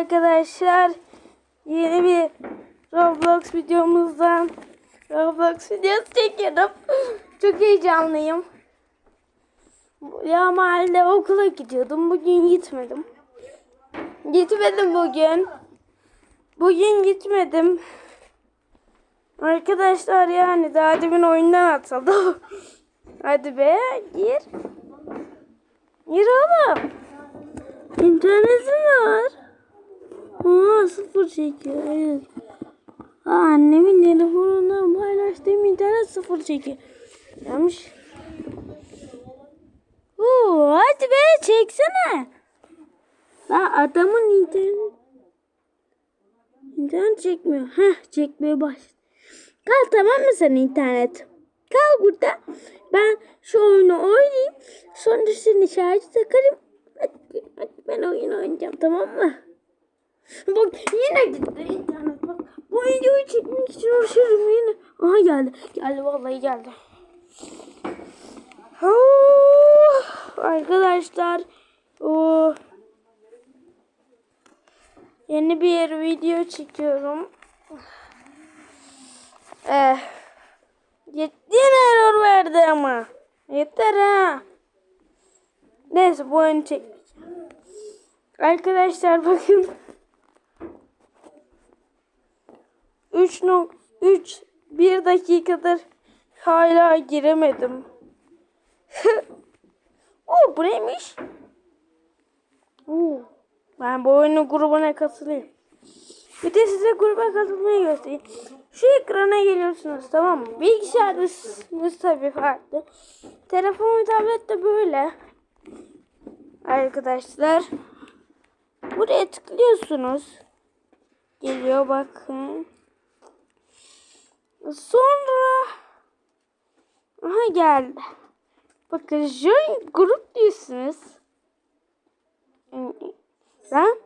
arkadaşlar. Yeni bir Roblox videomuzdan Roblox videosu çekiyorum. Çok heyecanlıyım. Ya mahalle okula gidiyordum. Bugün gitmedim. Gitmedim bugün. Bugün gitmedim. Arkadaşlar yani daha demin oyundan atıldı. Hadi be gir. Gir oğlum. İnternetin var. Aa sıfır çekiyor. Evet. Aa, annemin telefonundan paylaştığım internet sıfır çekiyor. Yanlış. Oo, hadi be çeksene. La adamın internet internet çekmiyor. Heh çekmeye başladı. Kal tamam mı sen internet? Kal burada. Ben şu oyunu oynayayım. Sonra seni şarjı takarım. Hadi, hadi ben oyun oynayacağım tamam mı? Bak yine gitti internet bak. Bu videoyu çekmek için uğraşıyorum yine. Aha geldi. Geldi vallahi geldi. Oh, arkadaşlar o yeni bir video çekiyorum. Eh, yine error verdi ama. Yeter ha. Neyse bu oyunu çekmeyeceğim. Arkadaşlar bakın. 3 nok 3 1 dakikadır hala giremedim. Oo bu neymiş? Oo, ben bu oyunun grubuna katılayım. Bir de size gruba katılmayı göstereyim. Şu ekrana geliyorsunuz tamam mı? Bilgisayarınız tabii farklı. Telefon ve tablet de böyle. Arkadaşlar. Buraya tıklıyorsunuz. Geliyor bakın. Sonra Aha geldi. Bakın join grup diyorsunuz. Lan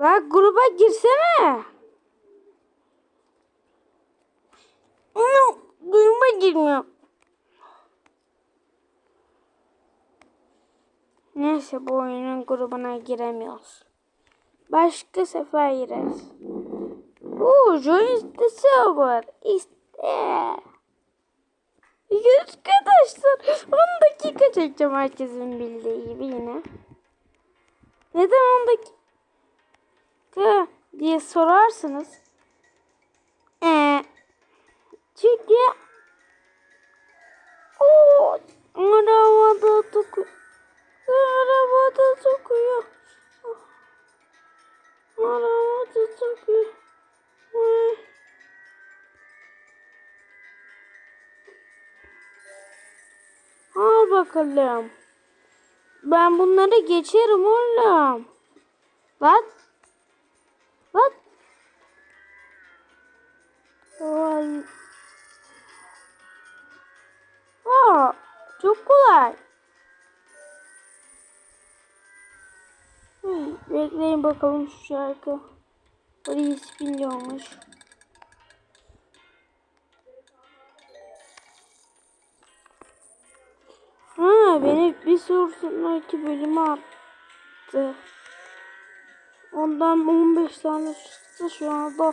Lan gruba girsene. Gruba girmiyor. Neyse bu oyunun grubuna giremiyoruz. Başka sefer gireriz. Join the server. İşte. Arkadaşlar 10 dakika çekeceğim herkesin bildiği gibi yine. Neden 10 dakika diye sorarsınız. Ee, çünkü o arabada sokuyor. Arabada sokuyor. Arabada bakalım. Ben bunları geçerim oğlum. Bak. Bak. Ay. Aa, çok kolay. Bekleyin bakalım şu şarkı. Reis biliyormuş. Ha beni bir sonraki bölüme attı. Ondan 15 tane çıktı şu anda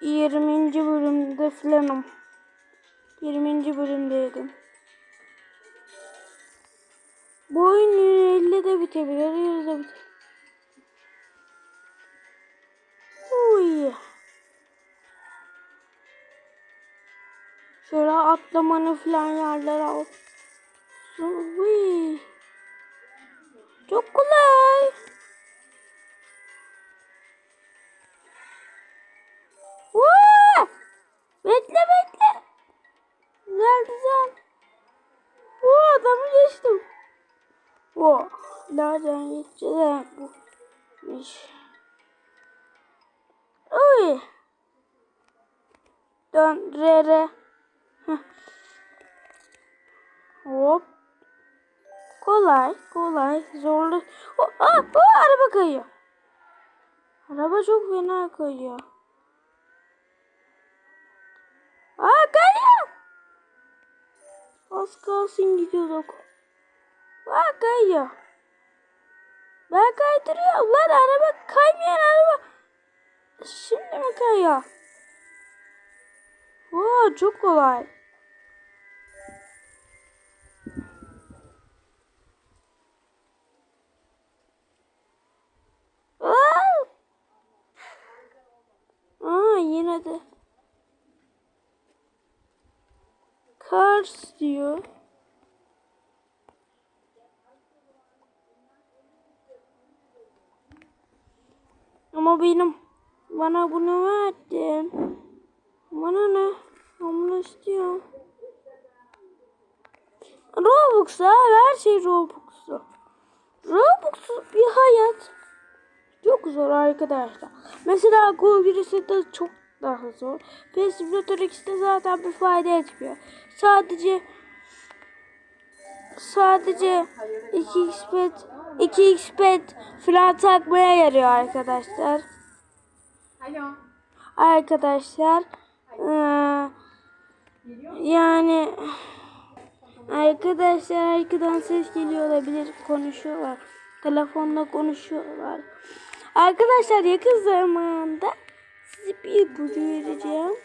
20. bölümde filanım. 20. bölümdeydim. Bu oyun 50'de bitebilir, 100'de bitebilir. Uy. Şöyle atlamanı falan yerler al. Uy. Çok kolay. Vaa! Bekle bekle. Güzel güzel. Oo adamı geçtim. Oo. Nereden geçeceğiz? Buymuş. Uy. Dön re re. Heh. Hop. Kolay, kolay, zorlu. O, aa, o araba kayıyor. Araba çok fena kayıyor. Aa kayıyor. Az kalsın gidiyorduk. Aa kayıyor. Ben kaydırıyorum lan araba kaymayan araba. Şimdi mi kayıyor? Oo çok kolay. Aa! Aa yine de. Cars diyor. Ama benim bana bunu verdin. Bana ne? Bunu istiyorum. Robux'a her şey Robux'u. Robux'u bir hayat çok zor arkadaşlar. Mesela Google de çok daha zor. PS Simulator X'de zaten bir fayda etmiyor. Sadece sadece 2xpad 2xpad falan takmaya yarıyor arkadaşlar. Alo. Arkadaşlar eee, yani arkadaşlar arkadan ses geliyor olabilir konuşuyorlar. Telefonla konuşuyorlar. Arkadaşlar yakın zamanda size bir ipucu vereceğim.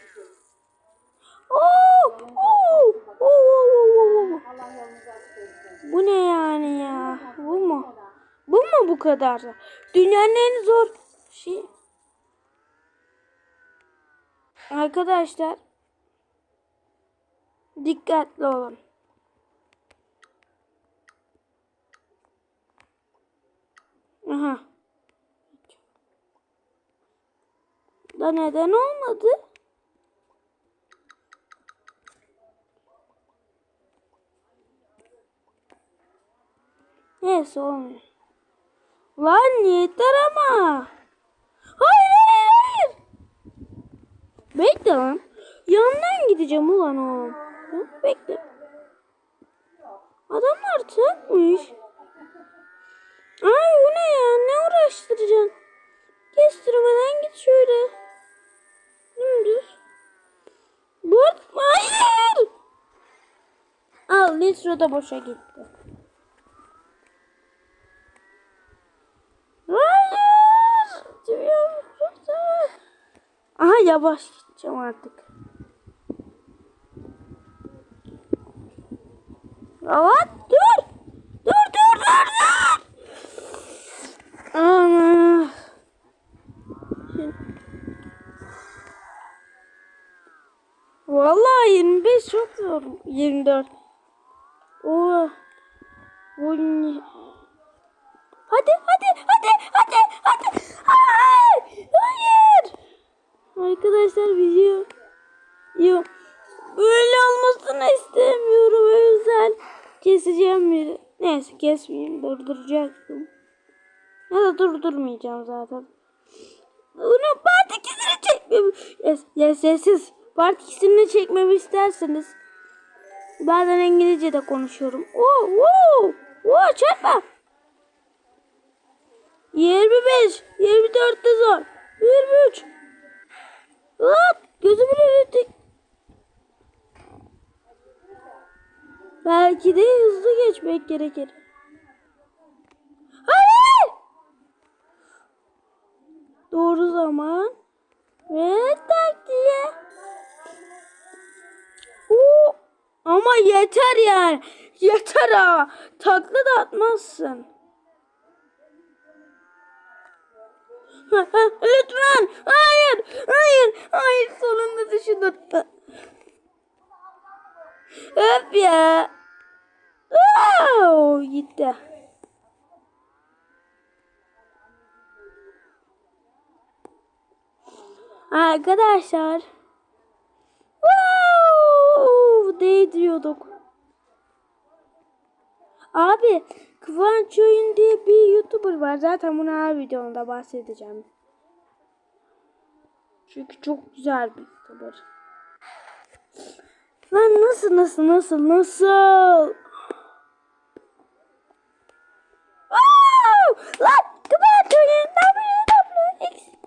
Oo, oo, oo, oo, oo. Bu ne yani ya? Bu mu? Bu mu bu kadar? Dünyanın en zor şey. Arkadaşlar dikkatli olun. Aha. Da neden olmadı? Neyse olmuyor. Lan yeter ama. Hayır hayır hayır. Bekle lan. Yandan gideceğim ulan oğlum. Bekle. Adamlar takmış. Ay bu ne ya? Ne uğraştıracaksın? Kestirmeden git şöyle. Burt. Hayır. Al nitro da boşa gitti. Hayır. Aha yavaş gideceğim artık. Evet zor. 24. Oo. Bu ne? Hadi hadi hadi hadi hadi. Hayır. Hayır. Arkadaşlar video yo böyle olmasını istemiyorum o yüzden keseceğim bir neyse kesmeyeyim durduracaktım ya da durdurmayacağım zaten bunu part ikisini çekmemi yes, yes, sessiz part ikisini çekmemi isterseniz bazen İngilizce de konuşuyorum oo oo oo çarpma 25 24 de zor 23 Hop! Gözümün önünde. Belki de hızlı geçmek gerekir. Hayır! Doğru zaman. Ve Ama yeter yani. Yeter ha. Takla da atmazsın. Lütfen. Hayır. Hayır. Hayır. Sonunda düşündüm. Öp ya. Oo, gitti. Arkadaşlar. Wow, değdiriyorduk. Abi Kıvanç Oyun diye bir YouTuber var. Zaten bunu her videomda bahsedeceğim. Çünkü çok güzel bir YouTuber. Lan nasıl nasıl nasıl nasıl? Wow! Lan Kıvanç Oyun WWX.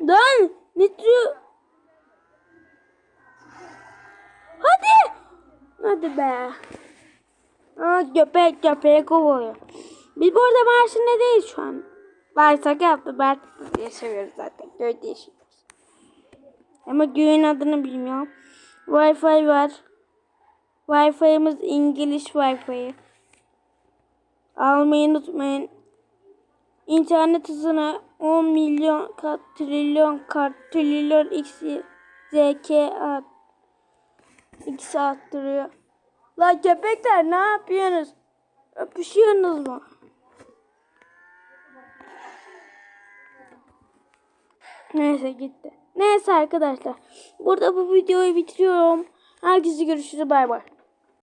Lan Nitro. Hadi. Be. Aa, köpek köpeği kovalıyor. Biz burada Mersin'de değil şu an. Şaka yaptım. Ben yaşamıyoruz zaten. Köyde yaşıyoruz. Ama köyün adını bilmiyorum. Wi-Fi var. Wi-Fi'miz İngiliz Wi-Fi. Almayı unutmayın. İnternet hızına 10 milyon kat trilyon kat trilyon x zk at x arttırıyor. La köpekler ne yapıyorsunuz? Öpüşüyorsunuz mu? Neyse gitti. Neyse arkadaşlar. Burada bu videoyu bitiriyorum. Herkese görüşürüz. Bay bay.